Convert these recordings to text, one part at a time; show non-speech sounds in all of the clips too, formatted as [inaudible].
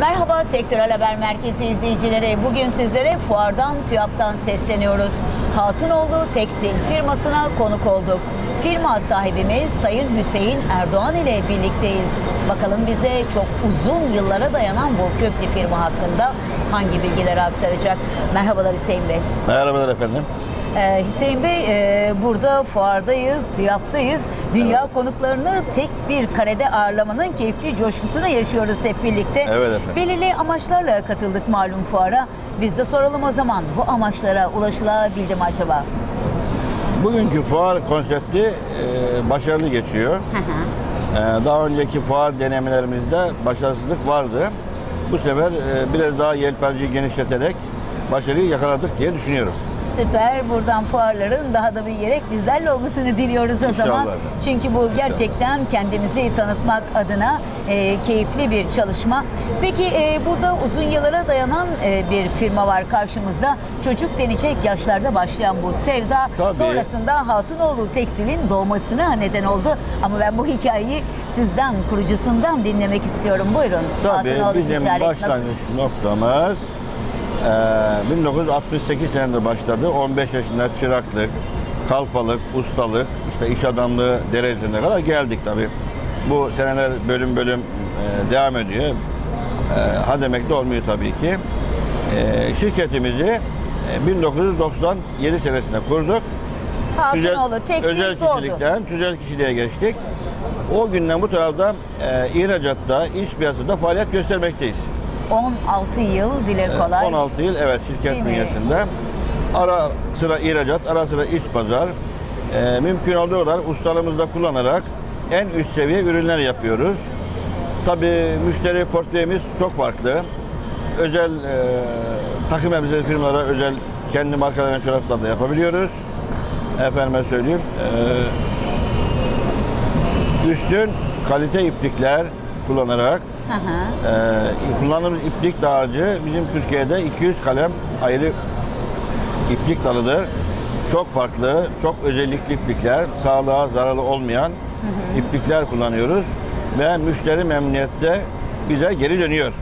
Merhaba Sektörel Haber Merkezi izleyicileri. Bugün sizlere fuardan, TÜYAP'tan sesleniyoruz. Hatınoğlu Tekstil firmasına konuk olduk. Firma sahibimiz Sayın Hüseyin Erdoğan ile birlikteyiz. Bakalım bize çok uzun yıllara dayanan bu köklü firma hakkında hangi bilgileri aktaracak? Merhabalar Hüseyin Bey. Merhabalar efendim. Ee, Hüseyin Bey e, burada fuardayız, TÜYAP'tayız. Dünya konuklarını tek bir karede ağırlamanın keyifli coşkusunu yaşıyoruz hep birlikte. Evet efendim. Belirli amaçlarla katıldık malum fuara. Biz de soralım o zaman bu amaçlara ulaşılabildi mi acaba? Bugünkü fuar konsepti e, başarılı geçiyor. E, daha önceki fuar denemelerimizde başarısızlık vardı. Bu sefer e, biraz daha yelpazeyi genişleterek başarıyı yakaladık diye düşünüyorum. Süper. Buradan fuarların daha da büyüyerek bizlerle olmasını diliyoruz o zaman. İnşallah. Çünkü bu gerçekten kendimizi tanıtmak adına e, keyifli bir çalışma. Peki e, burada uzun yıllara dayanan e, bir firma var karşımızda. Çocuk denecek yaşlarda başlayan bu sevda Tabii. sonrasında Hatınoğlu Tekstil'in doğmasına neden oldu. Ama ben bu hikayeyi sizden, kurucusundan dinlemek istiyorum. Buyurun. Tabii Hatınoğlu bizim Ticaret nasıl? başlangıç noktamız e, 1968 senesinde başladı. 15 yaşında çıraklık, kalfalık, ustalık, işte iş adamlığı derecesine kadar geldik tabii. Bu seneler bölüm bölüm e, devam ediyor. E, ha demek de olmuyor tabii ki. E, şirketimizi e, 1997 senesinde kurduk. Hatınoğlu Tekstil özel doğdu. kişilikten tüzel kişiliğe geçtik. O günden bu tarafta e, ihracatta, iş piyasasında faaliyet göstermekteyiz. 16 yıl dile kolay. 16 yıl evet şirket bünyesinde. Ara sıra ihracat, ara sıra iş pazar. E, mümkün olduğu kadar ustalığımızda kullanarak en üst seviye ürünler yapıyoruz. Tabii müşteri portföyümüz çok farklı. Özel e, takım elbiseli firmalara özel kendi markalarına çoraplar da yapabiliyoruz. Efendime söyleyeyim. e, üstün kalite iplikler kullanarak Hı hı. ee, kullandığımız iplik dağarcığı bizim Türkiye'de 200 kalem ayrı iplik dalıdır. Çok farklı, çok özellikli iplikler, sağlığa zararlı olmayan iplikler kullanıyoruz ve müşteri memnuniyette bize geri dönüyor.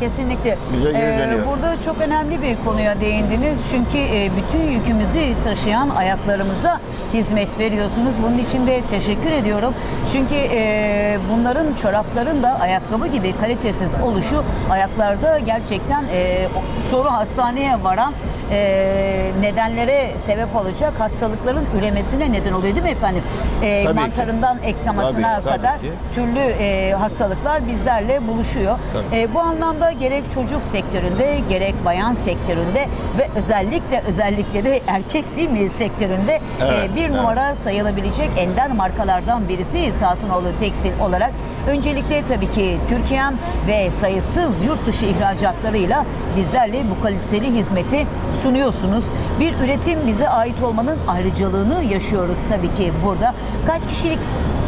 Kesinlikle. Bize geri Ee, dönüyor. burada çok önemli bir konuya değindiniz. Çünkü e, bütün yükümüzü taşıyan ayaklarımıza hizmet veriyorsunuz. Bunun için de teşekkür ediyorum. Çünkü e, bunların çorapların da ayakkabı gibi kalitesiz oluşu ayaklarda gerçekten e, soru hastaneye varan e, nedenlere sebep olacak hastalıkların üremesine neden oluyor değil mi efendim? E, Tabii ki. mantarından eksamasına Tabii, tabii kadar ki. türlü e, hastalıklar bizlerle buluşuyor. Tabii. E, bu anlamda gerek çocuk sektöründe gerek bayan sektöründe ve özellikle özellikle de erkek değil mi sektöründe Evet, e, bir evet. numara sayılabilecek ender markalardan birisi Satınoğlu Tekstil olarak. Öncelikle tabii ki Türkiye'm ve sayısız yurt dışı ihracatlarıyla bizlerle bu kaliteli hizmeti sunuyorsunuz. Bir üretim bize ait olmanın ayrıcalığını yaşıyoruz tabii ki burada. Kaç kişilik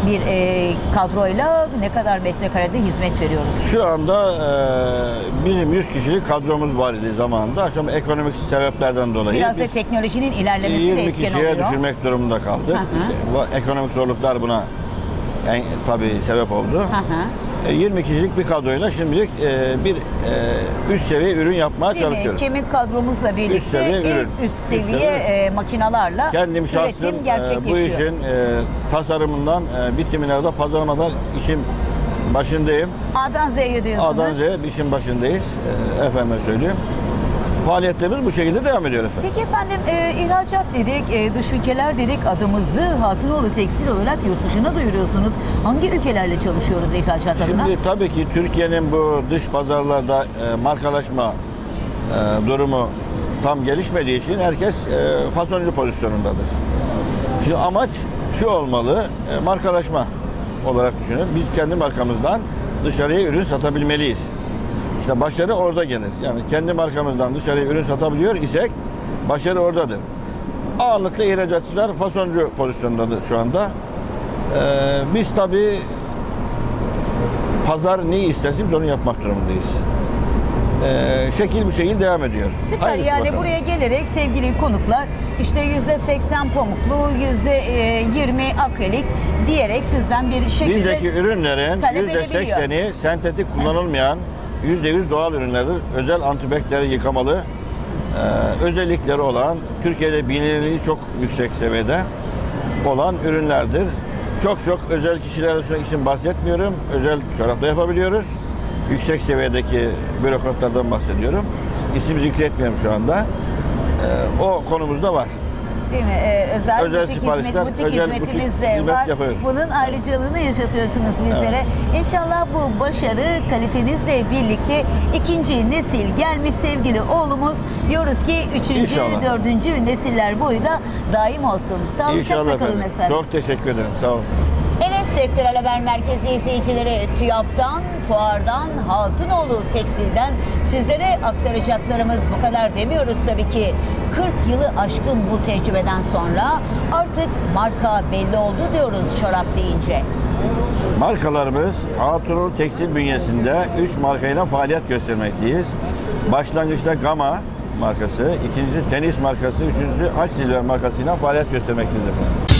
bir e, kadroyla ne kadar metrekarede hizmet veriyoruz? Şu anda e, bizim 100 kişilik kadromuz var idi zamanında. Ama ekonomik sebeplerden dolayı Biraz da teknolojinin ilerlemesi de 20 etken kişiye oluyor. düşürmek durumunda kaldık. Hı hı. İşte bu ekonomik zorluklar buna en, tabii sebep oldu. Hı hı. E, 20 kişilik bir kadroyla şimdilik e, bir e, üst seviye ürün yapmaya Değil mi? çalışıyoruz. Kemik kadromuzla birlikte seviye en ürün. üst Üst seviye seviye. e, makinalarla Kendim şahsım e, bu işin e, tasarımından e, bitimine kadar pazarlamadan işin başındayım. A'dan Z'ye diyorsunuz. A'dan Z'ye işin başındayız. E, efendime söyleyeyim. Faaliyetlerimiz bu şekilde devam ediyor efendim. Peki efendim e, ihracat dedik, e, dış ülkeler dedik, adımızı Hatınoğlu Tekstil olarak yurt dışına duyuruyorsunuz. Hangi ülkelerle çalışıyoruz ihracat adına? Şimdi tabii ki Türkiye'nin bu dış pazarlarda e, markalaşma e, durumu tam gelişmediği için herkes e, fasoncu pozisyonundadır. Şimdi amaç şu olmalı, e, markalaşma olarak düşünün. Biz kendi markamızdan dışarıya ürün satabilmeliyiz. İşte başarı orada gelir. Yani kendi markamızdan dışarıya ürün satabiliyor isek başarı oradadır. Ağırlıklı ihracatçılar fasoncu pozisyonundadır şu anda. Ee, biz tabii pazar neyi isterse biz onu yapmak durumundayız. Ee, şekil bu şekil devam ediyor. Süper Hayırlısı yani bakalım. buraya gelerek sevgili konuklar işte yüzde 80 pamuklu, yüzde 20 akrilik diyerek sizden bir şekilde Bizdeki ürünlerin talep edebiliyor. %80'i sentetik kullanılmayan [laughs] %100 doğal ürünlerdir. Özel antibakteri yıkamalı e, özellikleri olan, Türkiye'de bilinirliği çok yüksek seviyede olan ürünlerdir. Çok çok özel kişiler için bahsetmiyorum. Özel çorapla yapabiliyoruz. Yüksek seviyedeki bürokratlardan bahsediyorum. İsim zikretmiyorum şu anda. E, o konumuzda var. Değil mi? Ee, özel, Özel butik hizmet, butik özel hizmetimiz butik de hizmet var. yapıyoruz. Bunun ayrıcalığını yaşatıyorsunuz bizlere. İnşallah bu başarı kalitenizle birlikte ikinci nesil gelmiş sevgili oğlumuz. Diyoruz ki üçüncü, İnşallah. dördüncü nesiller boyu da daim olsun. Sağlıcakla kalın efendim. Çok teşekkür ederim. Sağ olun. Evet Sektörel Haber Merkezi izleyicileri TÜYAP'tan, Fuar'dan, Hatınoğlu Tekstil'den sizlere aktaracaklarımız bu kadar demiyoruz tabii ki. 40 yılı aşkın bu tecrübeden sonra artık marka belli oldu diyoruz çorap deyince. Markalarımız Hatunul Tekstil bünyesinde 3 markayla faaliyet göstermekteyiz. Başlangıçta Gama markası, ikincisi Tenis markası, üçüncüsü Aksilver markasıyla faaliyet göstermekteyiz efendim.